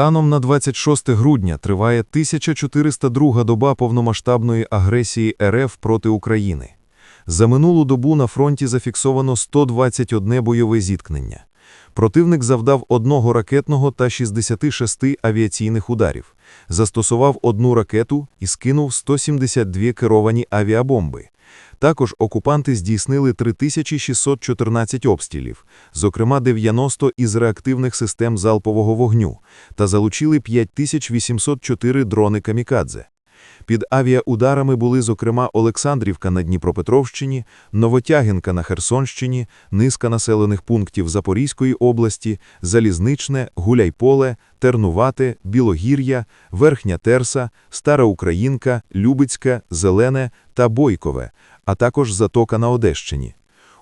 Станом на 26 грудня триває 1402 доба повномасштабної агресії РФ проти України. За минулу добу на фронті зафіксовано 121 бойове зіткнення. Противник завдав одного ракетного та 66 авіаційних ударів, застосував одну ракету і скинув 172 керовані авіабомби. Також окупанти здійснили 3614 обстрілів, зокрема 90 із реактивних систем залпового вогню, та залучили 5804 дрони «Камікадзе». Під авіаударами були, зокрема, Олександрівка на Дніпропетровщині, Новотягінка на Херсонщині, низка населених пунктів Запорізької області, Залізничне, Гуляйполе, Тернувате, Білогір'я, Верхня Терса, Стара Українка, Любицька, Зелене та Бойкове, а також Затока на Одещині.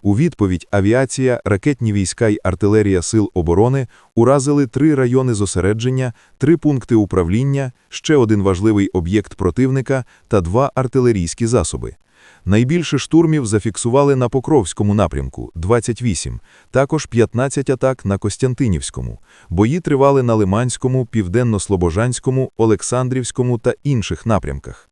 У відповідь авіація, ракетні війська й артилерія Сил оборони уразили три райони зосередження, три пункти управління, ще один важливий об'єкт противника та два артилерійські засоби. Найбільше штурмів зафіксували на Покровському напрямку – 28, також 15 атак на Костянтинівському. Бої тривали на Лиманському, Південно-Слобожанському, Олександрівському та інших напрямках.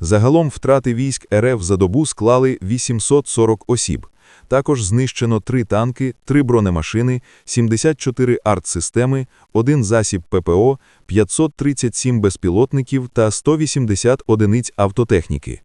Загалом втрати військ РФ за добу склали 840 осіб. Також знищено три танки, три бронемашини, 74 артсистеми, один засіб ППО, 537 безпілотників та 180 одиниць автотехніки.